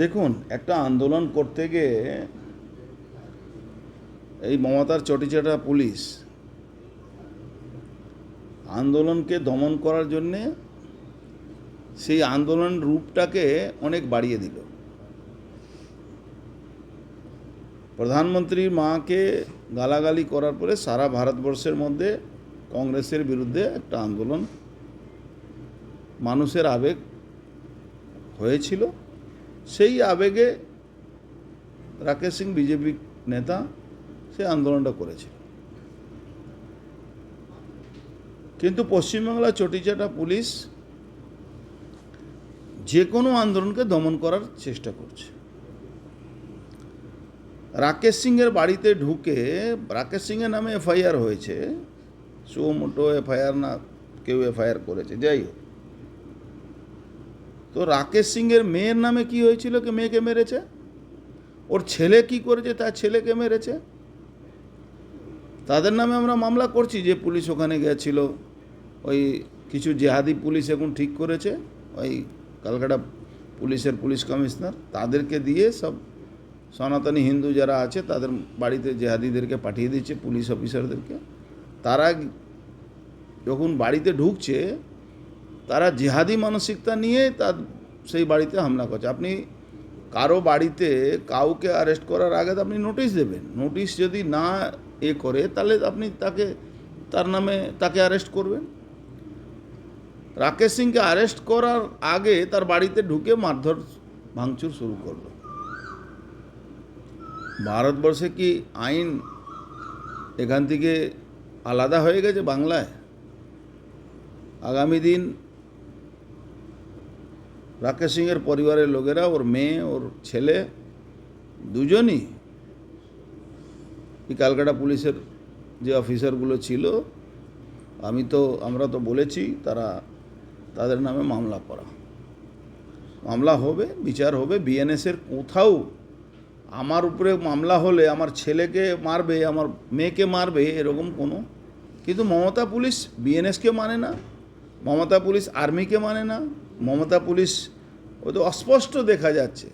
দেখুন, একটা আন্দোলন করতে গিয়ে এই মমতার চটিচাটা পুলিশ আন্দোলনকে দমন করার জন্যে সেই আন্দোলন রূপটাকে অনেক বাড়িয়ে দিল। প্রধানমন্ত্রীর মাকে গালাগালি করার পরে সারা ভারতবর্ষের মধ্যে কংগ্রেসের বিরুদ্ধে একটা আন্দোলন মানুষের আবেগ হয়েছিল। সেই আবেগে রাকেশ সিং বিজেপি নেতা সে আন্দোলনটা করেছিল। কিন্তু পশ্চিমবাংলার চটিচাটা পুলিশ যে কোনো আন্দোলনকে দমন করার চেষ্টা করছে। রাকেশ সিংয়ের বাড়িতে ঢুকে, রাকেশ সিংয়ের নামে এফআইআর হয়েছে, সুমোটো এফআইআর না কেউ এফআইআর করেছে, যাই হোক। তো রাকেশ সিংয়ের মেয়ের নামে কি হয়েছিল কি মেয়েকে মেরেছে? ওর ছেলে কি করেছে? তার ছেলেকে মেরেছে? তাদের নামে আমরা মামলা করছি যে পুলিশ ওখানে গেছিল। ওই কিছু জেহাদি পুলিশ এখন ঠিক করেছে। ওই কালকাটা পুলিশের পুলিশ কমিশনার তাদেরকে দিয়ে সব সনাতনী হিন্দু যারা আছে তাদের বাড়িতে জেহাদিদেরকে পাঠিয়ে দিচ্ছে, পুলিশ অফিসারদেরকে। তারা যখন বাড়িতে ঢুকছে তারা জেহাদি মানসিকতা নিয়ে তার সেই বাড়িতে হামলা করছে। আপনি কারও বাড়িতে কাউকে অ্যারেস্ট করার আগে আপনি নোটিশ দেবেন। নোটিশ যদি না এ করে, তাহলে আপনি তাকে, তার নামে তাকে অ্যারেস্ট করবেন। রাকেশ সিংকে অ্যারেস্ট করার আগে তার বাড়িতে ঢুকে মারধর, ভাঙচুর শুরু করল। ভারতবর্ষে কি আইন এখান থেকে আলাদা হয়ে গেছে বাংলায়? আগামী দিন রাকেশ সিংয়ের পরিবারের লোকেরা, ওর মেয়ে, ওর ছেলে, দুজনই এই ক্যালকাটা পুলিশের যে অফিসারগুলো ছিল, আমি তো, আমরা তো বলেছি তারা তাদের নামে মামলা করা। মামলা হবে, বিচার হবে, বিএনএসের কোথাও আমার উপরে মামলা হলে আমার ছেলেকে মারবে, আমার মেয়েকে মারবে, এরকম কোনো। কিন্তু মমতা পুলিশ বিএনএসকে মানে না, মমতা পুলিশ আর্মিকে মানে না, মমতা পুলিশ ও তো অস্পষ্ট দেখা যাচ্ছে।